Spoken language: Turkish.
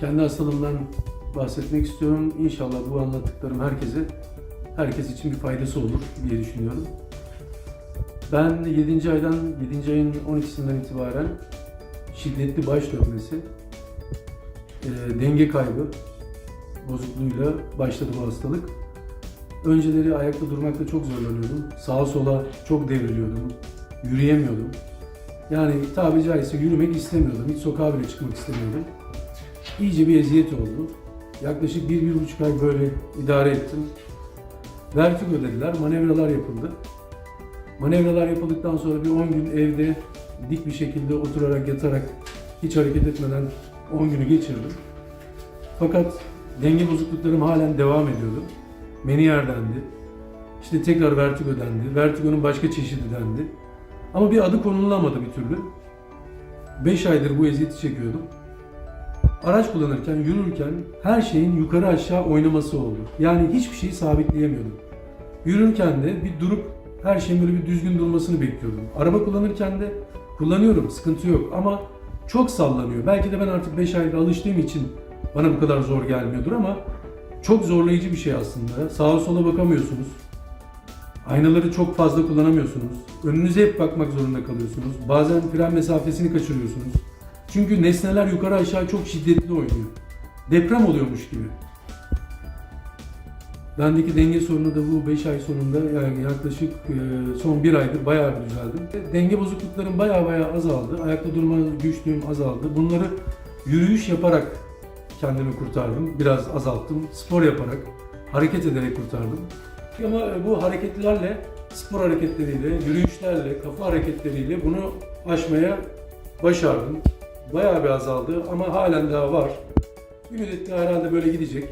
Kendi hastalığımdan bahsetmek istiyorum. İnşallah bu anlattıklarım herkese, herkes için bir faydası olur diye düşünüyorum. Ben 7. aydan, 7. ayın 12'sinden itibaren şiddetli baş dönmesi, e, denge kaybı bozukluğuyla başladı bu hastalık. Önceleri ayakta durmakta çok zorlanıyordum. Sağa sola çok devriliyordum. Yürüyemiyordum. Yani tabiri caizse yürümek istemiyordum. Hiç sokağa bile çıkmak istemiyordum. İyice bir eziyet oldu. Yaklaşık bir, bir buçuk ay böyle idare ettim. Vertigo dediler, manevralar yapıldı. Manevralar yapıldıktan sonra bir 10 gün evde dik bir şekilde oturarak, yatarak, hiç hareket etmeden 10 günü geçirdim. Fakat denge bozukluklarım halen devam ediyordu. Meniyer dendi. İşte tekrar vertigo dendi. Vertigonun başka çeşidi dendi. Ama bir adı konulamadı bir türlü. 5 aydır bu eziyeti çekiyordum. Araç kullanırken, yürürken her şeyin yukarı aşağı oynaması oldu. Yani hiçbir şeyi sabitleyemiyordum. Yürürken de bir durup her şeyin böyle bir düzgün durmasını bekliyordum. Araba kullanırken de kullanıyorum, sıkıntı yok ama çok sallanıyor. Belki de ben artık 5 ayda alıştığım için bana bu kadar zor gelmiyordur ama çok zorlayıcı bir şey aslında. Sağa sola bakamıyorsunuz. Aynaları çok fazla kullanamıyorsunuz. Önünüze hep bakmak zorunda kalıyorsunuz. Bazen fren mesafesini kaçırıyorsunuz. Çünkü nesneler yukarı aşağı çok şiddetli oynuyor. Deprem oluyormuş gibi. Bendeki denge sorunu da bu 5 ay sonunda yani yaklaşık e, son 1 aydır bayağı bir düzeldi. Denge bozukluklarım bayağı bayağı azaldı. Ayakta durma güçlüğüm azaldı. Bunları yürüyüş yaparak kendimi kurtardım. Biraz azalttım. Spor yaparak, hareket ederek kurtardım. Ama bu hareketlerle, spor hareketleriyle, yürüyüşlerle, kafa hareketleriyle bunu aşmaya başardım. Bayağı bir azaldı ama halen daha var. Bir müddet herhalde böyle gidecek.